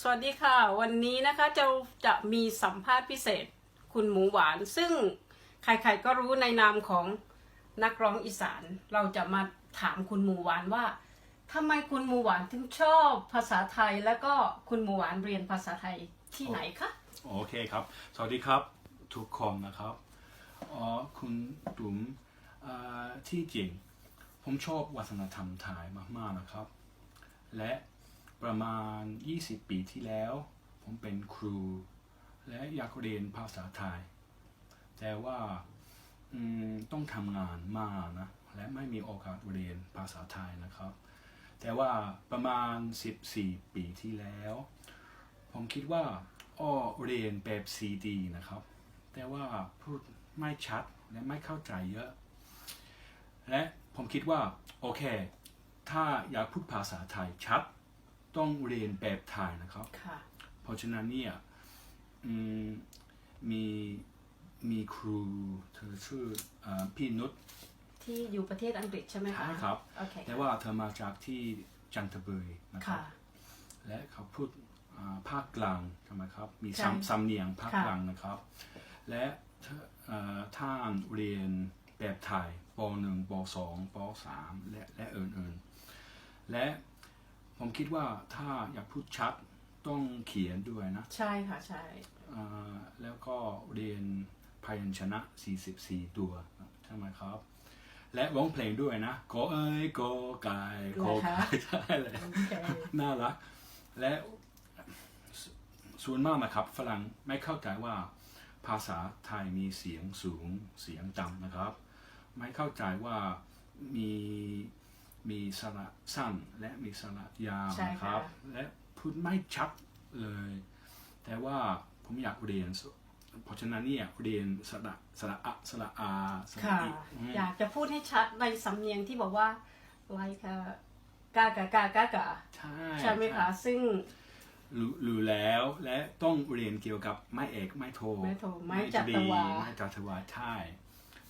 สวัสดีค่ะ วันนี้นะคะจะจะมีสัมภาษณ์พิเศษคุณหมูหวาน ซึ่งใครๆก็รู้ในนามของนักร้องอีสาน เราจะมาถามคุณหมูหวานว่าทำไมคุณหมูหวานถึงชอบภาษาไทย แล้วก็คุณหมูหวานเรียนภาษาไทยที่ไหนคะโอเคครับ สวัสดีครับ ทุกคนนะครับอ๋อคุณตุ๋มเอ่อที่จริง ผมชอบวัฒนธรรมไทยมากๆนะครับ และ ประมาณ 20 ปีที่แล้ว ผมเป็นครู และอยากเรียนภาษาไทย แต่ว่าต้องทำงานมากนะ และไม่มีโอกาสเรียนภาษาไทยนะครับ แต่ว่าประมาณ 14 ปีที่แล้ว ผมคิดว่าอ้อเรียนแบบซีดีนะครับ แต่ว่าพูดไม่ชัดและไม่เข้าใจเยอะ และผมคิดว่า โอเค ถ้าอยากพูดภาษาไทยชัด ต้องเรียนแบบไทยนะครับ ค่ะ เพราะฉะนั้นเนี่ยอืมมีมีครูเธอชื่อเออพี่นุชที่อยู่ประเทศอังกฤษใช่ไหมคะใช่ครับ โอเคแต่ว่าเธอมาจากที่จันทบุรีนะครับ ค่ะ และเขาพูดอ่าภาคกลางใช่ไหมครับ มีใช่สำสำเนียงภาคค่ะ กลางนะครับ และเธอเอ่อท่านเรียนแบบไทยป .1 ป .2 ป .3 และและอื่นๆ และ ผมคิดว่าถ้าอยากพูดชัดต้องเขียนด้วยนะใช่ค่ะใช่อ่าแล้วก็เรียนพยัญชนะ 44 ตัวใช่ไหมครับ และร้องเพลงด้วยนะกอเอ้ยกอไก่กอไก่ใช่เลยโอเคน่ารัก และสส่วนมากนะครับฝรั่งไม่เข้าใจว่าภาษาไทยมีเสียงสูงเสียงต่ำนะครับ ไม่เข้าใจว่ามี มีสระสั้นและมีสระยาวใช่นะคค่ะรับ และพูดไม่ชัดเลย แต่ว่าผมอยากเรียน เพราะฉะนั้นเนี่ยเรียนสระสระอะสระอาสระค่ะ อิอืมอยากจะพูดให้ชัดในสำเนียงที่บอกว่า like กากากากากาใช่ใช่ไหมคะ ซึ่งรู้รู้แล้วและต้องเรียนเกี่ยวกับไม้เอกไม้โท ไม้โทไม้จัตวา ไม้จัตวาใช่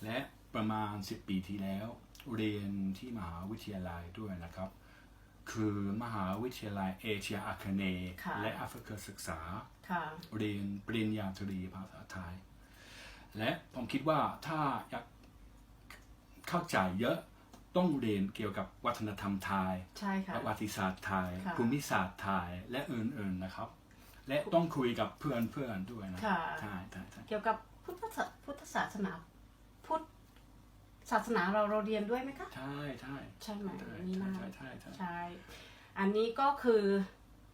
และประมาณ10ปีที่แล้ว เรียนที่มหาวิทยาลัยด้วยนะครับ คือมหาวิทยาลัยเอเชียอาคเนย์ค่ะและแอฟริกาศึกษาค่ะเรียนปริญญาตรีภาษาไทย และผมคิดว่าถ้าอยากเข้าใจเยอะต้องเรียนเกี่ยวกับวัฒนธรรมไทยใช่ค่ะประวัติศาสตร์ไทยค่ะภูมิศาสตร์ไทย และอื่นๆนะครับ และต้องคุยกับเพื่อนๆด้วยนะค่ะใช่ใช่ใช่เกี่ยวกับพุทธศาพุทธศาสนาพุทธ ศาสนาเราเราเรียนด้วยไหมคะ ใช่ใช่ใช่ไหมใช่นี่ใช่น่าใช่ใช่ใช่ใช่อันนี้ก็คือ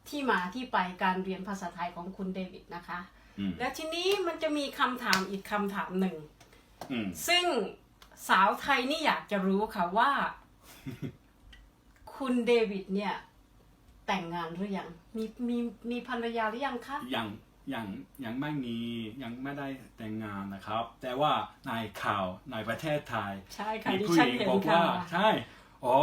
ที่มาที่ไปการเรียนภาษาไทยของคุณเดวิดนะคะอืมและทีนี้มันจะมีคำถามอีกคำถามหนึ่งอืมซึ่งสาวไทยนี่อยากจะรู้ค่ะว่า คุณเดวิดเนี่ย แต่งงานหรือยัง มีมีมีภรรยาหรือยังคะ ยัง ยังยังไม่มียังไม่ได้แต่งงานนะครับ แต่ว่าในข่าวในประเทศไทยใช่ค่ะมีดิผู้ฉัหนญิงเห็นบอกค่ะว่าใช่อ๋อ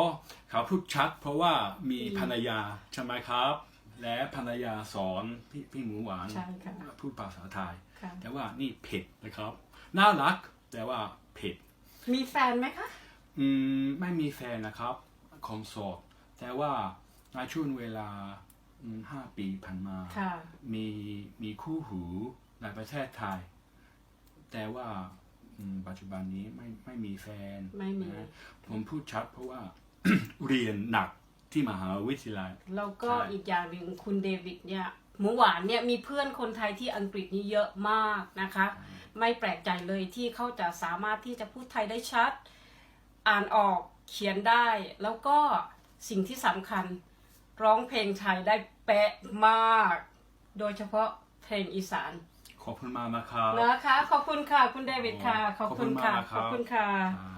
เขาพูดชัดเพราะว่ามีมีภรรยาใช่ไหมครับ และภรรยาสอนพี่พี่หมูหวานใช่ค่ะพูดภาษาไทยค่ะแต่ว่านี่ผิดนะครับ น่ารักแต่ว่าผิดมีแฟนไหมคะ อืมไม่มีแฟนนะครับคอนโสดแต่ว่าในช่วงเวลาอืม ห้าปีผ่านมา ค่ะ มีมีคู่หูในประเทศไทย แต่ว่าอืมปัจจุบันนี้ไม่ไม่มีแฟนไม่มี นะผมพูดชัดเพราะว่า เรียนหนักที่มหาวิทยาลัย แล้วก็ใช่ อีกอย่างหนึ่งคุณเดวิดเนี่ยหมูหวานเนี่ยมีเพื่อนคนไทยที่อังกฤษนี่เยอะมากนะคะ ไม่แปลกใจเลยที่เขาจะสามารถที่จะพูดไทยได้ชัด อ่านออกเขียนได้ แล้วก็สิ่งที่สำคัญ ร้องเพลงไทยได้เป๊ะมาก โดยเฉพาะเพลงอีสาน ขอบคุณมากนะครับ นะคะ ขอบคุณค่ะ คุณเดวิดค่ะ ขอบคุณค่ะขอบคุณมากนะครับขอบคุณค่ะครับ